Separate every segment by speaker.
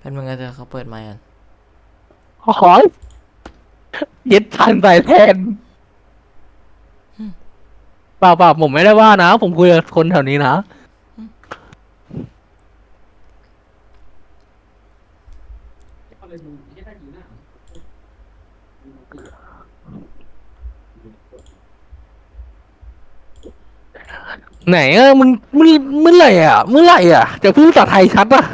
Speaker 1: เป็นมึงไงเธอเขาเปิดไมค์กัน
Speaker 2: ขอยึดทันใส่แทนเปล่าเปล่าผมไม่ได้ว่านะ ผมคุยกับคนแถวนี้นะ ไหนเออมึงเมื่อเมื่อไหร่อะ เมื่อไหร่อะ จะพูดภาษาไทยชัดอะ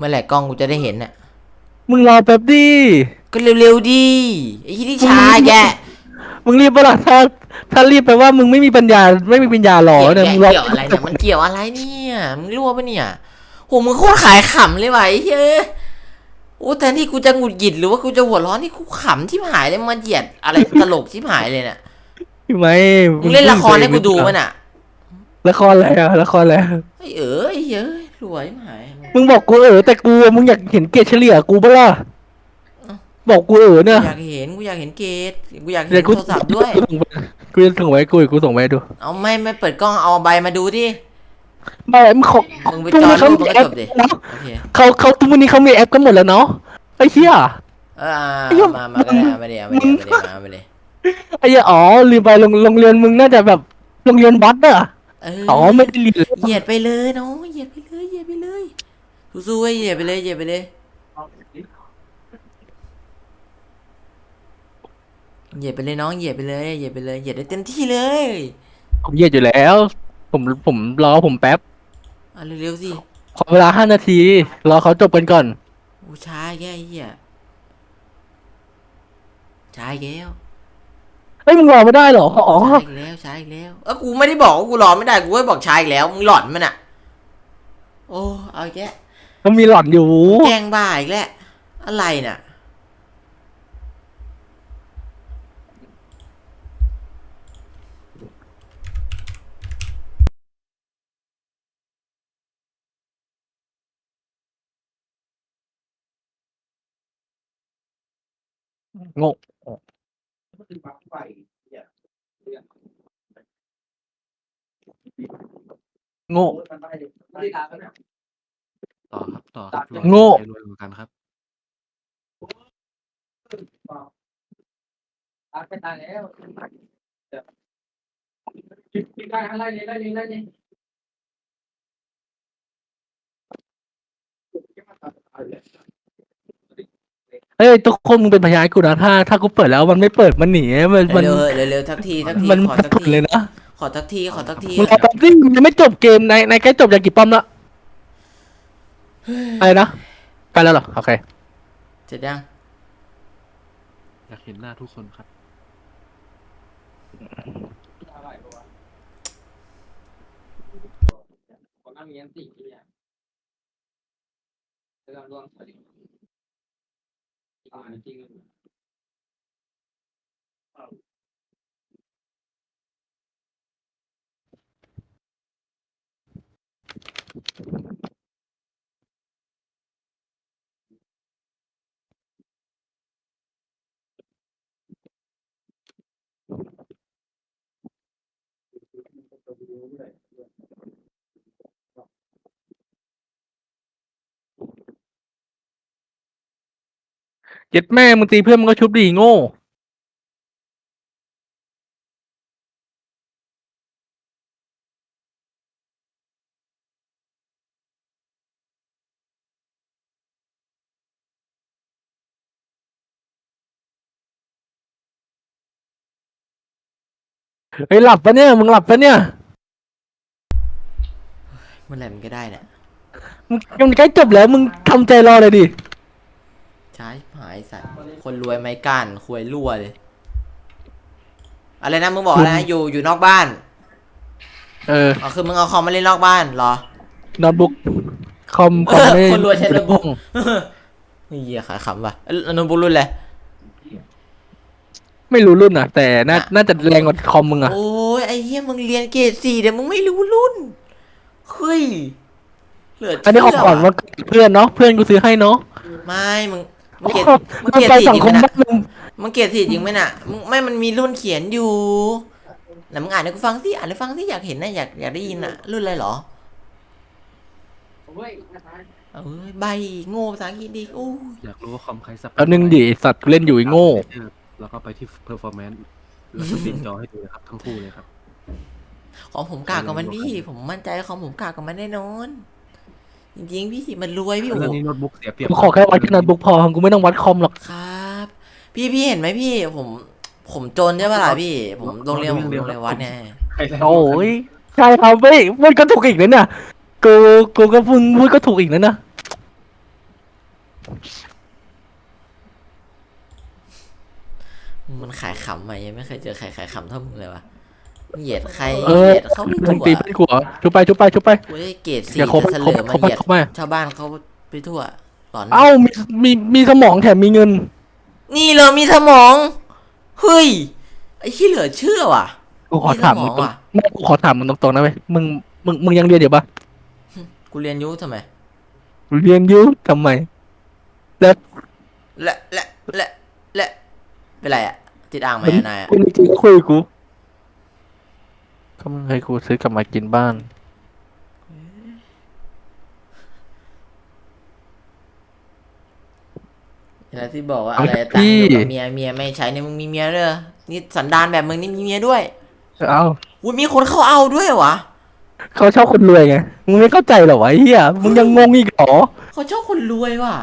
Speaker 1: เมื่อไหร่กล้องกูจะได้เห็นน่ะ
Speaker 2: มึงรอแป๊บดิ
Speaker 1: ก็เร็วๆดิไอ้ที่นี่ช้าแก
Speaker 2: มึงรีบปะล่ะถ้าถ้ารีบแปลว่ามึงไม่มีปัญญาไม่มีปัญญารอ
Speaker 1: เกี่ยว
Speaker 2: เนี่ยมึงรอ
Speaker 1: เกี่ยวอะไรเนี่ยมันเกี่ยวอะไรเนี่ยมึงรั่วปะเนี่ยโหมึงโคตรขายขำเลยว่ะไอ้เฮ้ยโอ้แทนที่กูจะหงุดหงิดหรือว่ากูจะหัวร้อนนี่กูขำที่หายเลยมาเหยียดอะไรตลกที่หายเลยเนี่ย
Speaker 2: พี่ไหม
Speaker 1: มึงเล่นละครให้กูดูมันอะ
Speaker 2: ละครอะไรอะละครอะไร
Speaker 1: ไอ้เอ๋ยเฮ้ยรวยที่หาย
Speaker 2: มึงบอกกูเออแต่กูอะมึงอยากเห็นเกรดเฉลี่ยกูปะล่ะ
Speaker 1: เอ้า
Speaker 2: บอกกูเออเนี่ย
Speaker 1: อยากเห็นกูอยากเห็นเกตกูอยากเห็
Speaker 2: เดี๋ย
Speaker 1: น
Speaker 2: วกู
Speaker 1: โทรศัพท์ด้วย
Speaker 2: กูจะส่งไปกูจะส่งไว้กูกูส่งไปดู
Speaker 1: เอาไม่ไม่เปิดกล้องเอาใบมาดูดิ
Speaker 2: ไม่มึงเขา
Speaker 1: มึงไป
Speaker 2: ทุก
Speaker 1: จอ
Speaker 2: วัน
Speaker 1: ด
Speaker 2: นี้
Speaker 1: รู
Speaker 2: เขา
Speaker 1: ป
Speaker 2: มี
Speaker 1: มัน
Speaker 2: แอ
Speaker 1: ก็
Speaker 2: ป
Speaker 1: จบดิ
Speaker 2: เนาะ
Speaker 1: โอเค
Speaker 2: เขาเขาทุกวันนี้เขามีแอปกันหมดแล้วเนาะไอ้เหี้ย
Speaker 1: เออ
Speaker 2: ไอ้เหี้ย
Speaker 1: มามาก็ได้เอามาเดี๋ยวมาเดี๋ยวมาเดี๋ยวมาเดี๋ยว
Speaker 2: ไอ้เหี้ยอ๋อลืมไปโรงโรงเรียนมึงน่าจะแบบโรงเรียนวัดอะ
Speaker 1: เออ
Speaker 2: อ๋อไม่ได้เรียน
Speaker 1: เหยียดไปเลยน้องเหยียดไปเลยเหยียดไปเลย สู้ๆเว้ยเหยียดไปเลยเหยียดไปเลยเหยียดไปเลยน้องเหยียดไปเลยเหยียดไปเลยเหยียดได้เต็มที่เลย
Speaker 2: ผมเหยียดอยู่แล้ว ผมผมรอผมแป๊บ
Speaker 1: เอาเร็วๆสิ
Speaker 2: ขอเวลาห้านาที รอเขาจบกันก่อน
Speaker 1: โอ้ช้าแก่เหี้ยช้าอีกแล้ว
Speaker 2: เฮ้ยมึงรอไม่ได้เหรออ๋อ
Speaker 1: ช้าอีกแล้วช้าอีกแล้วเออกูไม่ได้บอกว่ากูรอไม่ได้กูก็บอกช้าอีกแล้วมึงหลอนมันอะ โอ้เอาอีกแกะ
Speaker 2: มันมีหล่อนอยู่
Speaker 1: แกล้งบ้าอีกแล้วอะไรน่ะ
Speaker 2: โง่โง่
Speaker 3: ต่อครับต่อครับรวย
Speaker 2: โง่
Speaker 3: ใครรวยกว่ากันครับ
Speaker 4: ไปตายแล้วได้อะไรเลยได้เลยได้เลย
Speaker 2: เฮ้ยทุกคนมึงเป็นพยานให้กูนะถ้า ถ้ากูเปิดแล้วมันไม่เปิดมันหนีมันมัน
Speaker 1: เร็วๆเร็วๆเร็วๆทักทีทักที
Speaker 2: มัน
Speaker 1: ขอ
Speaker 2: มัน
Speaker 1: ทัก
Speaker 2: สุด
Speaker 1: ที
Speaker 2: เลยนะ
Speaker 1: ขอทักทีขอทักที
Speaker 2: มึงรอแป๊บนึงมันยังไม่จบเกมในในใกล้จบอย่างกี่ป้อมละ อะไรนะใกันแล้วเหรอ โอเค
Speaker 1: เสร็จยัง
Speaker 3: อยากเห็นหน้าทุกคนครับ
Speaker 4: เรียนสี่ที่เนี่ยเรื่องรวมสวัสดีอ่าจริง
Speaker 2: เย็ดแม่มึงตีเพื่อนมึงก็ชุบดีโง่ เฮ้ยหลับปะเนี่ย มึงหลับปะเนี่ย
Speaker 1: เมื่อไหร่มันก็ได้เนี่ย
Speaker 2: มึงมันใกล้จบแล้ว มึงทำใจรอเลยดิ
Speaker 1: ใช้หายสัตว์คนรวยไม่ก้านควยรั่วเลยอะไรนะมึงบอกอะไรนะอยู่อยู่นอกบ้าน
Speaker 2: เออ
Speaker 1: อ๋อคือมึงเอาคอมมาเล่นนอกบ้านเหรอ
Speaker 2: โน้ตบุ๊กคอมคอมไม่
Speaker 1: คนรวยใช้โน้ตบุ๊กเฮียขายขำว่ะเอ้ยโน้ตบุ๊กรุ่นอะไร
Speaker 2: ไม่รู้รุ่นอะ แต่น่า
Speaker 1: อะ
Speaker 2: น่าจะแรงกว่าคอมมึงอะ
Speaker 1: โอ้ยไอ้เฮียมึงเรียนเกรดสี่เดี๋ยวมึงไม่รู้รุ่นเฮ้ยเหลือ
Speaker 2: อันนี้ขอ
Speaker 1: เชื่
Speaker 2: ก่อนว่าเพื่อนเนาะเพื่อนกูซื้อให้เนาะ
Speaker 1: ไม่มึง มึงเกรดมึง
Speaker 2: มัน
Speaker 1: เกรด
Speaker 2: ไป
Speaker 1: สี่
Speaker 2: สั
Speaker 1: จ
Speaker 2: ง
Speaker 1: ริง
Speaker 2: ค
Speaker 1: ไหม
Speaker 2: ม
Speaker 1: น่ะ
Speaker 2: บ้านมึง
Speaker 1: มึงเกรดสี่จริงไหมน่ะมึงไม่มันมีรุ่นเขียนอยู่ไหนมึงอ่านให้กูฟังสิอ่านให้ฟังสิอยากเห็นนะอยากอยากได้ยินอะ รุ่นอะไรเหรอ
Speaker 4: เว้ยนะคะ
Speaker 1: เอ้ยใบโง่ภาษาอังกฤษดิโอ้ย
Speaker 3: อยากรู้ว่าคอมใครสับ
Speaker 2: แล้วนึงดิไอ้สัตว์กูเล่นอยู่ไอ้โง่
Speaker 3: แล้วก็ไปที่ performance แล้วก็ติดจอให้ดูนะครับทั้งคู่เลยครับ
Speaker 1: ของผมกากกว่ามันพี่ ผมมั่นใจของผมกากกว่ามันแน่นอน จริงๆพี่มันรวยพี่โอ้
Speaker 3: เรื่อง
Speaker 1: โห
Speaker 3: นี้โน้ตบุ๊กเสียเปรียบ
Speaker 2: กูขอแค่วัดแค่นั้นบุ๊กพอกูไม่ต้องวัดคอมหรอก
Speaker 1: ครับ พี่พี่เห็นไหมพี่ผมผมจนใช่ปะล่ะพี่ ผมโรงเรียนผมโรงเรียนวัดเนี่ย
Speaker 3: ใครแรง
Speaker 2: โอ้ยใช่ครับเว้ยมันก็ถูกอีกนะเนี่ยกูกูก็พูดพูดก็ถูกอีกนะนะ
Speaker 1: มันขายขำมายังไม่เคยเจอใครขายขำเท่ามึงเลยวะ เหยียดใคร
Speaker 2: เอ
Speaker 1: เห
Speaker 2: อ
Speaker 1: ยียดเขาไม่
Speaker 2: มึ
Speaker 1: ถู
Speaker 2: ง
Speaker 1: ก
Speaker 2: ตี
Speaker 1: อะ
Speaker 2: ไปกูเหรอชุบไปชุบไปชุบไป
Speaker 1: กูได้เกรดสี่
Speaker 2: อย่าคบ
Speaker 1: แต่เสลอมา
Speaker 2: คบ
Speaker 1: เหยียด
Speaker 2: คบมา
Speaker 1: ชาวบ้านเขาไปทั่วหลอน
Speaker 2: เอ้ามีมีมีสมองแถมมีเงิน
Speaker 1: นี่เลยมีสมองเฮ้ยไอ้ที่เหลือเชื่อว่ะ
Speaker 2: กูขอถามมึง
Speaker 1: มีสมอง
Speaker 2: ตรง
Speaker 1: ว่ะ
Speaker 2: ไม่กูขอถามมึงตรงๆนะเว้ยมึงมึงมึงยังเรียนอยู่ปะ
Speaker 1: กูเรียนยุทำไม
Speaker 2: เรียนอยู่ทำไมแล้ว
Speaker 1: และและและและเป็นไรอะติดอ่างไหมอะนายอะ
Speaker 2: กูไม่คิดคุยกับ กูก็มึงให้กูซื้อกลับมากินบ้าน
Speaker 1: แล้วที่บอกว่า
Speaker 2: เอา
Speaker 1: อะไร
Speaker 2: พี่
Speaker 1: ตังค์อยู่กับเมียเมียไม่ใช้เนี่ยมึงมีเมียด้วยเหรอนี่สันดานแบบมึงนี่มีเมียด้วย
Speaker 2: เอ้า
Speaker 1: อุ้ยมีคนเข้าเอาด้วยเหรอวะ
Speaker 2: เขาชอบคนรวยไง มึงไม่เข้าใจเหรอวะไอ้เฮียมึงยังงงอีกเหรอ
Speaker 1: เขาชอบคนรวยว่ะ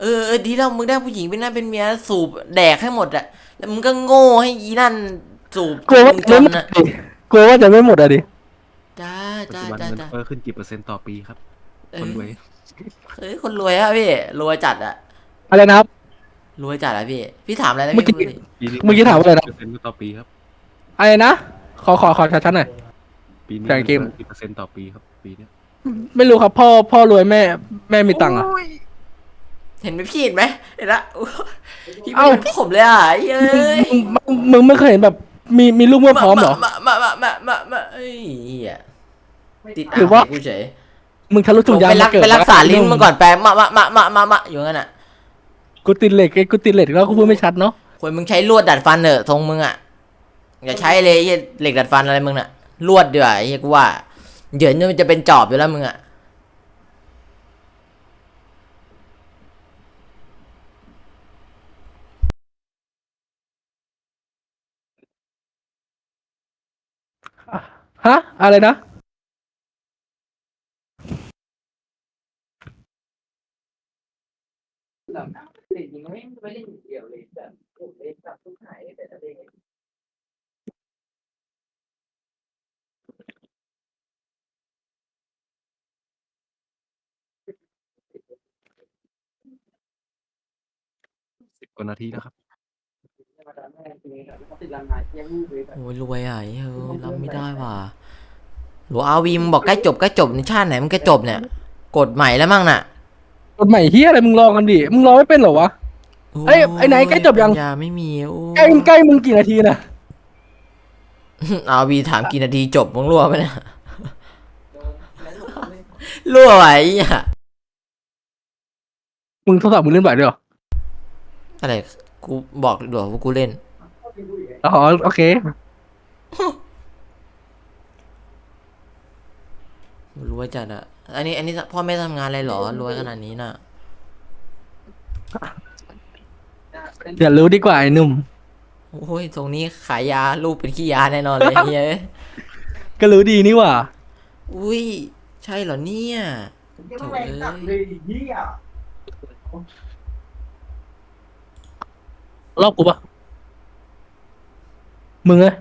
Speaker 1: เออเออดีแล้วมึงได้ผู้หญิงเป็นนั่นเป็นเมียสูบแดกให้หมดอะแล้วมึงก็โง่ให้อีนั่นสูบ
Speaker 2: กลัวว่า
Speaker 1: มึง
Speaker 2: จะ
Speaker 1: จ
Speaker 2: ไม่
Speaker 1: น
Speaker 2: หมด
Speaker 1: อะ
Speaker 2: ดิก ลัวว่าจะไม่หมดอะดิ
Speaker 1: จ้า
Speaker 3: ปัจ
Speaker 1: จ้า
Speaker 3: จุบัน
Speaker 1: จ้า
Speaker 3: เงิน
Speaker 1: จ้า
Speaker 3: เฟ้อขึ้นกี่เปอร์เซ็นต์ต่อปีครับ
Speaker 1: เอ
Speaker 3: คน
Speaker 1: อ
Speaker 3: รวย
Speaker 1: เฮ้ยคนรวยอะพี่รวยจัดอะ
Speaker 2: อะไรนะครับ
Speaker 1: รวยจัดอะพี่ พี่ถามอะไรนะ
Speaker 2: เมื่อกี้
Speaker 1: พี่พูดดิ
Speaker 3: ปีนี้
Speaker 2: เมื่อกี้ถามว่าอะไรนะ
Speaker 3: เปอร์เซ็นต์ต่อปีครับ
Speaker 2: อะไรนะ ขอขอขอชัดๆหน่อย
Speaker 3: ปีนี้
Speaker 2: จ่ายเกม
Speaker 3: งินฟ้อกี่เปอร์เซ็นต์ต่อปีครับ ปีเนี้ย
Speaker 2: ไม่รู้ครับพ่อพ่อรวยแม่ แม่มีตังค์อะ
Speaker 1: เห็นไหมพี่เห็นไหมเห็นละอุ๊ยพี่ไม่
Speaker 2: เอ้า
Speaker 1: เหมือนผมเลยอะเย้ย
Speaker 2: มึงมึงมึงไม่เคยเห็นแบบ มีมีลูกเมื่อพร้อมเหรอ
Speaker 1: มามามามามามาเอ้ยเหี้ยติด
Speaker 2: หรือว่า
Speaker 1: กูเฉย
Speaker 2: มึงทะลุถุงยาง
Speaker 1: ไปรั
Speaker 2: มากเกิด
Speaker 1: ไปรักษาลิ้น
Speaker 2: วะ
Speaker 1: มึงก่อนไปมามามามามามาอยู่งั้นอะ
Speaker 2: กูติดเหล็กไอ้กูติดเหล็กแล้วกูพูดไม่ชัดเนาะ
Speaker 1: ควรมึงใช้ลวดดัดฟันเถอะทรงมึงอะอย่าใช้เลยไอ้เหี้ยเหล็กดัดฟันอะไรมึงน่ะลวดดีกว่าไอ้เหี้ยกูว่าเดี๋ยวนี้มันจะเป็นจอบอยู่แล้วมึงอะ
Speaker 2: ฮะ อะไรนะ
Speaker 4: แบบจริงๆไม่ไม่ได้เกี่ยวเลยแบบผมเองแบบทุกหายแต่ละเด็ก
Speaker 3: สิบกว่านาทีนะครั
Speaker 4: บ
Speaker 1: โอ้ยรวยอะไอ้เฮ้ยรับไม่ได้ว่ะหลวอาวีมึงบอกใกล้จบใกล้จบในชาติไหนมึงใกล้จบเนี่ย กดใหม่แล้วมั้งน่ะ
Speaker 2: กฎใหม่เฮียอะไรมึงรอกันดิ มึงรอไม่เป็นเหรอวะ เอ้ยไอ้ไหนใกล้จบยัง
Speaker 1: ปัญญาไม่มีโอ้
Speaker 2: ใกล้ใกล้มึงกี่นาทีนะ
Speaker 1: อาวีถามกี่นาทีจบมึงรั่วไหมเนี่ยรั่วไหวอะ
Speaker 2: มึงโทรศัพท์มึงเล่นบ่อยด้วยเหรอ
Speaker 1: อะไรกูบอกดีกว่าว่ากูเล่น
Speaker 2: อ๋อโอเค
Speaker 1: รวยจัดอะอันนี้ อันนี้พ่อแม่ทำงานอะไรเหรอรวยขนาดนี้น่ะ
Speaker 2: อย่ารู้ดีกว่าไอ้หนุ่ม
Speaker 1: โอ้ยตรงนี้ขายยาลูกเป็นขี้ยาแน่นอนเลยเฮ้ย
Speaker 2: ก็รู้ดีนี่หว่า
Speaker 1: อุ้ย ใช่เหรอเนี่ย
Speaker 4: ยังไม่แรงจับเลยเหี้ย
Speaker 2: รอบกูปะ มึงเลย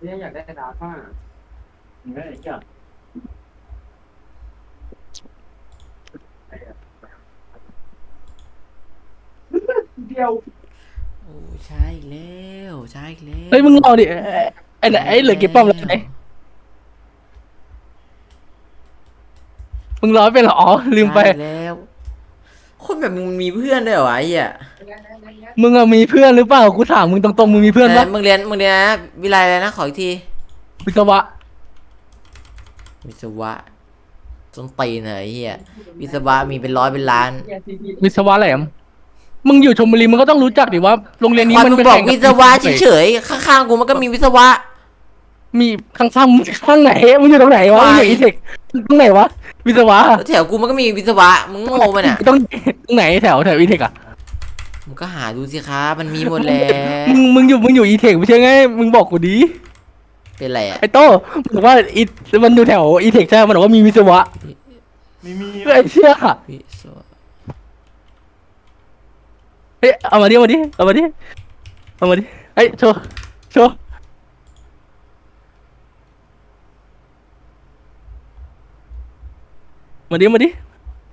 Speaker 4: เนี่ยอยากได้กระดาษผ้าไม่ได้จับเดียว
Speaker 1: โอ้ยใช่อีกแล้วใช่อีกแล้ว
Speaker 2: เฮ้ยมึงรอดิไอ้ไอ้ไอ้เหลือกี่ป้อมแล้วไอ้มึงรอไม่เป็นเหรออ๋อลืมไป
Speaker 1: ใช่อีกแล้ว คนแบบมึงมีเพื่อนด้วยเหรอวะไอ้เหี้ย
Speaker 2: มึงอะมีเพื่อนหรือเปล่ากูถามมึงตรงๆมึงมีเพื่อนปะ
Speaker 1: เอ้ยมึงเรียนมึงเรียนนะวิไลอะไรนะขออีกที
Speaker 2: วิศวะ
Speaker 1: วิศวะต้นตีนเหรอไอ้เหี้ยวิศวะมีเป็นร้อยเป็นล้าน
Speaker 2: วิศวะแหลมมึงอยู่ชมบุรีมึงก็ต้องรู้จักดิว่าโรงเรียนนี้
Speaker 1: ควาย
Speaker 2: มัน
Speaker 1: มึง
Speaker 2: เป็น
Speaker 1: บอก
Speaker 2: แข่ง
Speaker 1: วิศวะเฉยๆข้างๆกูมันก็มีวิศวะ
Speaker 2: มีข้างซ้ำมึงข้างไหนมึงอยู่ตรงไหนวะมึงอยู่อีเทคตรงไหนวะ วิศวะ
Speaker 1: แล้วแถวกูมันก็มีวิศวะ มึงโง่ปะเนี่ย
Speaker 2: ตรงตรงไหนแถวแถวอีเทคอะ
Speaker 1: มึงก็หาดูสิครับมันมีหมดแล้ว
Speaker 2: มึงมึงอยู่มึงอยู่อีเทคไม่ใช่ไงมึงบอกกูดี
Speaker 1: เป็นไรอะ
Speaker 2: ไอ้โต้บอกว่าอีมันอยู่แถวอีเทคใช่ไหมมันบอกว่ามีวิศวะ
Speaker 5: ไม่มี
Speaker 2: ไอ้เชี่ย
Speaker 1: วิศวะ
Speaker 2: เฮ้ยเอามาดิเอามาดิเอามาดิเอามาดิเฮ้ยโชว์โชว์ มาดิ มาดิ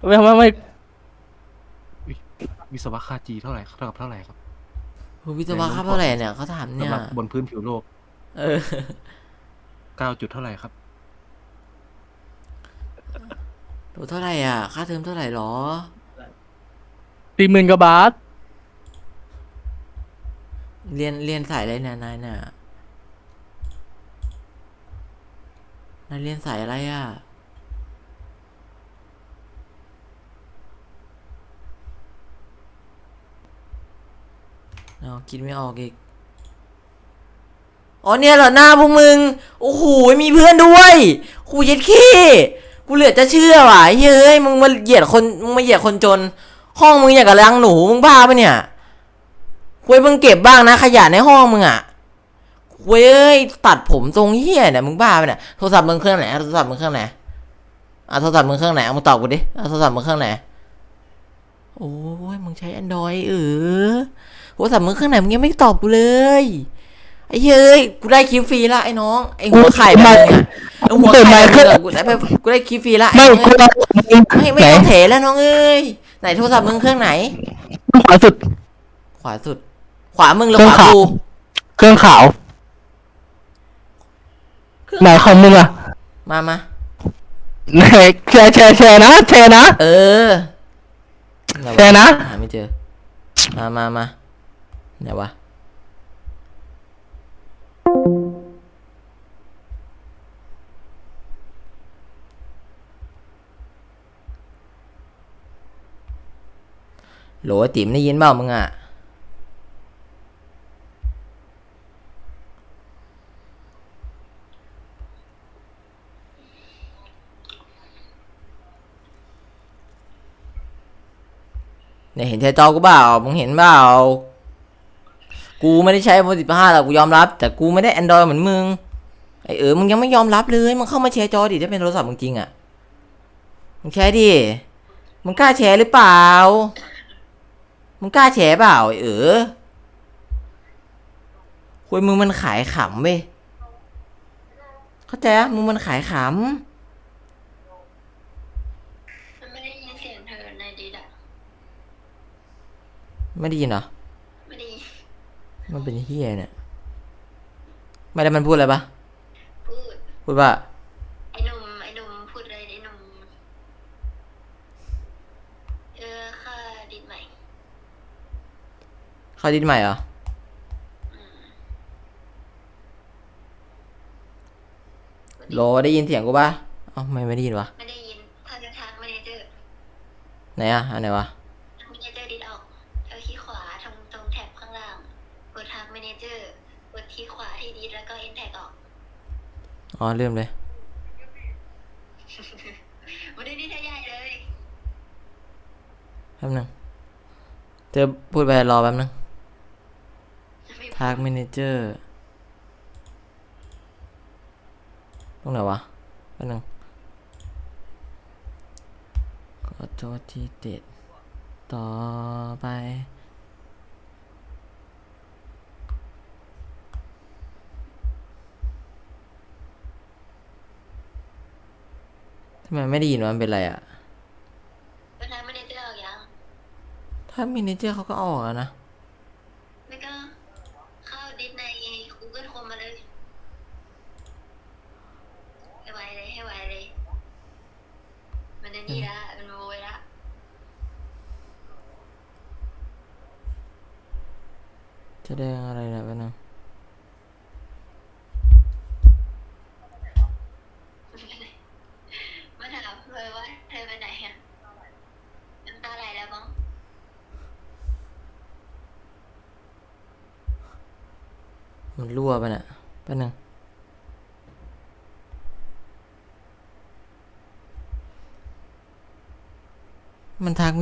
Speaker 2: ไม่ไม่ไม่
Speaker 3: วิศวะค่าจีเท่าไหร่เท่ากับเท่าไหร่ครับ
Speaker 1: เฮ้ยวิศวะครับเท่าไหร่เนี่ยเขาถามเนี่ย
Speaker 3: สำหรับบนพื้นผิวโลก
Speaker 1: เออ
Speaker 3: เก้าจุดเท่าไหร่ครับ
Speaker 1: โหเท่าไหร่อะ ค่าเทอมเท่าไหร่หรอ
Speaker 2: สี่หมื่นกว่าบาท
Speaker 1: เรียนเรียนสายอะไรเนี่ยนายเนี่ยนายเรียนสายอะไรอะ เอาคิดไม่ออกอีก อ๋อเนี่ยเหรอหน้าพวกมึง โอ้โหมีเพื่อนด้วยครูเย็ดขี้กูเหลือจะเชื่อว่ะเฮ้ยมึงมาเหยียดคนมึงมาเหยียดคนจน ห้องมึงอย่างกับรังหนูมึงบ้าปะเนี่ยควยมึงเก็บบ้างนะขยะในห้องมึงอะควยเอ้ยตัดผมทรงเฮี้ยเนี่ยมึงบ้าปะเนี่ยโทรศัพท์มึงเครื่องไหนโทรศัพท์มึงเครื่องไหนอะโทรศัพท์มึงเครื่องไหนเอามึงตอบกูดิโทรศัพท์มึงเครื่องไหนโอ้ยมึงใช้ Android เออ โทรศัพท์มึงเครื่องไหนมึงยังไม่ตอบกูเลยไอ้เฮ้ยกูได้คลิปฟรีละไอ้น้องไอ้หัวไข่แบบมึงอะไอ้หัวไข่แบบมึงอะกูได้ไปกูได้คลิปฟรีละ
Speaker 2: ไม่
Speaker 1: ไอ้
Speaker 2: กู
Speaker 1: เอ้ย
Speaker 2: เอามึง
Speaker 1: ไม่ไม่
Speaker 2: ไหน
Speaker 1: ต้องเถแล้วน้องเอ้ยไหนโทรศัพท์มึงเครื่องไหน
Speaker 2: ขวาสุด
Speaker 1: ขวาสุด ขวามึงหรือ
Speaker 2: เครื่
Speaker 1: ข
Speaker 2: อง
Speaker 1: วา
Speaker 2: ขาว
Speaker 1: กู
Speaker 2: เครื่องขาวไหนของมึงอะ
Speaker 1: มามา
Speaker 2: ไหนแชร์แชร์แชร์นะแชร์นะ
Speaker 1: เออไหน
Speaker 2: แช
Speaker 1: วะ
Speaker 2: ร์นะ
Speaker 1: หาไม่เจอ มามามา ไหนวะโหลติ๋มได้ยินเปล่ามึงอะเนี่ยเห็นแชร์จอกูเปล่า มึงเห็นเปล่า กูไม่ได้ใช้ iPhone 15หรอกกูยอมรับ แต่กูไม่ได้ Android เหมือนมึง ไอเออมึงยังไม่ยอมรับเลย มึงเข้ามาแชร์จอดิถ้าเป็นโทรศัพท์มึงจริงอะมึงแชร์ดิ มึงกล้าแชร์หรือเปล่า มึงกล้าแชร์เปล่าไอเออคุยมึงมันขายขำเว้ย เข้าใจปะมึงมันขายข
Speaker 6: มันไม่ได้ยินเสียงเธอในดีดอะำ
Speaker 1: ไม่ได้ยินเหรอ
Speaker 6: ไม่ได้ยิน
Speaker 1: มันเป็นเฮียเนี่ย ไม่ได้มันพูดอะไรปะ
Speaker 6: พูด
Speaker 1: พูดว่า
Speaker 6: ไอ้หนุ่มไอ้หนุ่มพูดเลยไอ้หนุ่มเออค่าดิดใหม่
Speaker 1: เขาดินใหม่เหรอโหลได้ยินเสียงกูปะเอ้าไม่ไม่ได้ยินวะ
Speaker 6: ไม่ได้ยิน ถ้าจะทักไม่ได้เจอ
Speaker 1: ไหนอะอันไหนวะ
Speaker 6: อ๋อลืมเล
Speaker 1: ย
Speaker 6: มันได้ดีท่าใหญ่เลย
Speaker 1: แป๊บนึงเจอพูดไปรอแป๊บนึง
Speaker 6: ไม่
Speaker 1: ทากเมเนเจอร์ตรงไหนวะแป๊บนึงขอโทษที่ติดต่อไป ทำไมไม่ได้ยินวะมันเป็นไรอะ
Speaker 6: กดทักเมเนเจอร์ออกยัง
Speaker 1: ถ้าเมเนเจอร์เขาก็ออกแล้วนะ
Speaker 6: แล้วก็เข้าดิดใน Google Chrome มาเลยให้ไวเลยให้ไวเลย มันจะนี่ละมันโวยละ
Speaker 1: จะได้อะไรนะแป๊บนึง
Speaker 6: มาถามเลยว่าเธอไปไหนอะน้ำตาไหลแล้วมั้ง
Speaker 1: มันรั่วไปะเนี่ยแป๊บนึง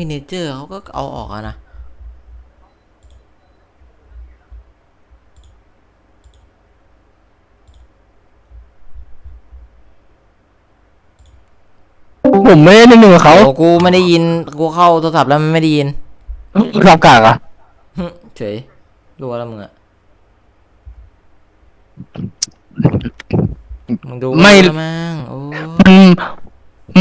Speaker 1: มันทักมินเจอร์เขาก็เอาออกอะนะ
Speaker 2: ผมไม่ได้หนึ่งกับเขา
Speaker 1: โอ้กูไม่ได้ยิน กูเข้าโทรศัพท์แล้วมันไม่ได้ยิน
Speaker 2: รับกากอะ
Speaker 1: หึเฉยรัวแล้วมึงอะมึงดู
Speaker 2: ไม่
Speaker 1: แล้วมั้งโอ้
Speaker 2: มัน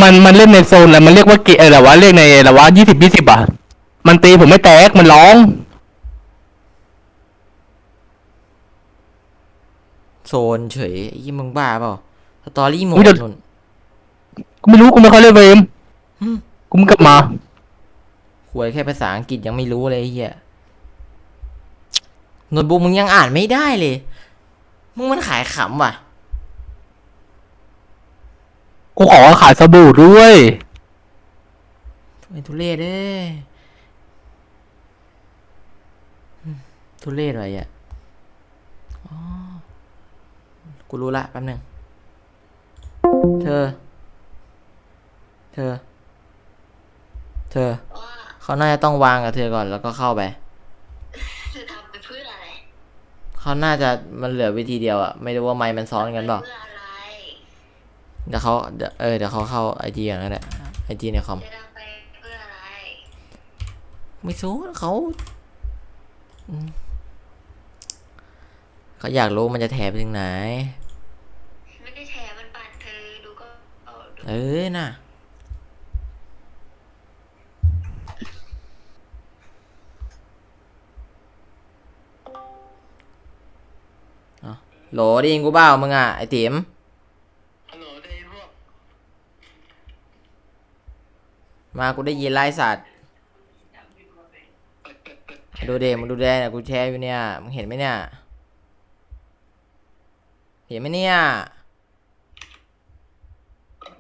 Speaker 2: มันมันเล่นในโซนแล้วมันเรียกว่าเกะอะไรวะเรียกในอะไรวะยี่สิบยี่สิบอะ มันตีผมไม่แตกมันร้อง
Speaker 1: โซนเฉยไอ้ยี่มึงบ้าเปล่าสตอรี่โหม
Speaker 2: อุ๊
Speaker 1: ด
Speaker 2: ยเดี๋ยว
Speaker 1: นุ่น
Speaker 2: กูไม่รู้กูไม่ค่อยเล่นเวม
Speaker 1: อืม
Speaker 2: กูมึงกลับมา
Speaker 1: หวยแค่ภาษาอังกฤษยังไม่รู้เลยไอ้เฮียโน้ตบุ๊กมึงยังอ่านไม่ได้เลย มึงมันขายขำว่ะ
Speaker 2: กูขอขายสบู่ด้วย
Speaker 1: ไอ้ทุเรศเด้ยอืมทุเรศอะไรอะอ๋อกูรู้ละแป๊บหนึงเธอ เธอ เธอ
Speaker 6: ว่า
Speaker 1: เขาน่าจะต้องวางกับเธอก่อนแล้วก็เข้าไป
Speaker 6: จะทำไปเพื่ออะไร
Speaker 1: เขาน่าจะมันเหลือวิธีเดียวอะไม่รู้ว่าไมค์มันซ้อนกันเปล่า
Speaker 6: เพื่ออะไร
Speaker 1: เดี๋ยวเขาเดี๋ยวเออเดี๋ยวเขาเข้าไอจีกันก็ได้ไอจีในคอม
Speaker 6: จะทำไปเพื่ออะไร
Speaker 1: ไม่รู้เขาอืมเขาอยากรู้มันจะแถไปถึงไหน
Speaker 6: ไม่ได้แชร์มันปั่นเธอ ดูก็เอาดู
Speaker 1: เออน่ะ เอาโหลได้ยินกูเปล่ามึงอะ ไอติ๋ม
Speaker 3: ฮัลโหลได้พวก
Speaker 1: มากูได้ยินไล่สัตว์ดูเดมึงดูเดเนี่ยกูแชร์อยู่เนี่ยมึงเห็นไหมเนี่ย เห็นไหมเนี่ย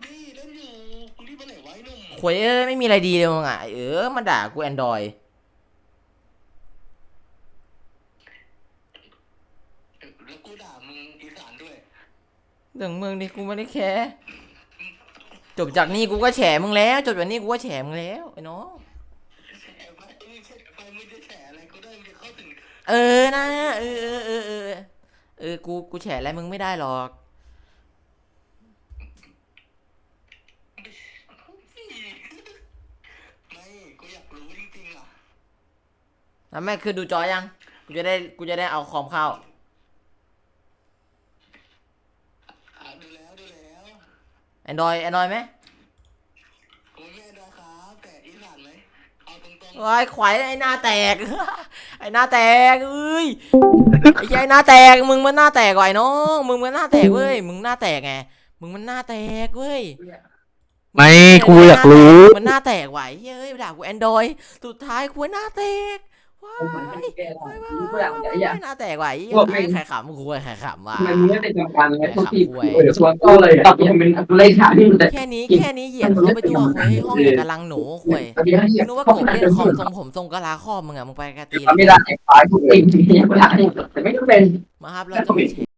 Speaker 3: นี่เล่นอยู่คุณรีบไปไหนไว้หนุ่ม
Speaker 1: ควยเอ้ยไม่มีอะไรดีเลยมึงอะเออมาด่ากูแอนดรอย
Speaker 3: แล้วกูด่ามึงอีสานด้วย
Speaker 1: เรื่องมึงดิกูไม่ได้แคร์ จบจากนี้กูก็แฉมึงแล้ว จบจากนี้กูก็แฉมึงแล้วไอ้น้อง
Speaker 3: แฉไฟมึงแฉไฟมึงจะแฉอะไรก็ได้มึงจะเข้าถึง
Speaker 1: เออนะเออเออเออเออเออกูกูแฉอะไรมึงไม่ได้หรอก
Speaker 3: ไม่กูอยากรู้จริงๆอะ
Speaker 1: แล้วแม่คือดูจอยัง กูจะได้กูจะได้เอาคอมเข้า
Speaker 3: อะดูแล้วดูแล้ว
Speaker 1: แอนดรอยแอนดรอยไหม
Speaker 3: ไม่ได้ครับแต่อีสานไหมเอาตรง
Speaker 1: ว้ายขวายไอ้หน้าแตก ไอ้หน้าแตกเอ้ยไอ้เหี้ยไอ้หน้าแตกมึงมันหน้าแตกว่ะไอ้น้องมึงมันหน้าแตกเว้ยมึงหน้าแตกไงมึงมันหน้าแตกเว้ย
Speaker 2: ไม่กูอยากรู้
Speaker 1: มันหน้าแตกว่ะไอ้เฮ้ยเอ้ยด่ากูแอนดรอยสุดท้ายกูหน้าแตก ว้า
Speaker 4: ผมมัน
Speaker 1: ย
Speaker 4: ไม่แก้หรอก
Speaker 1: ว้าย
Speaker 4: รู้เปล่าอย่าอย่า
Speaker 1: หน้าแตกว่ะไอ้
Speaker 4: พวกแม่
Speaker 1: เหี้ย
Speaker 4: ง
Speaker 1: ใครขำกูใครขำว่ะ
Speaker 4: มันไม่เป็นกำกันไงทุกทีเดี๋ยวส่วนก็เลยตัดยังเป็นเลขาที่มันแต่
Speaker 1: แค่นี้แค่นี้เหยียดเขาไปทั่วคุยห้องอย่างกำลังหนูคุย
Speaker 4: ตอนนี้ให้
Speaker 1: นึกว่ากบเล่นคอมทรงผมทรงกะลาครอบมึงอะมึงไปกะตี
Speaker 4: ไม่ได้ไอ้ฝ่ายพวกเองที่ยังไม่ได้แต่ไม่ต้องเป็น
Speaker 1: มาครับเราจะไม่แชร์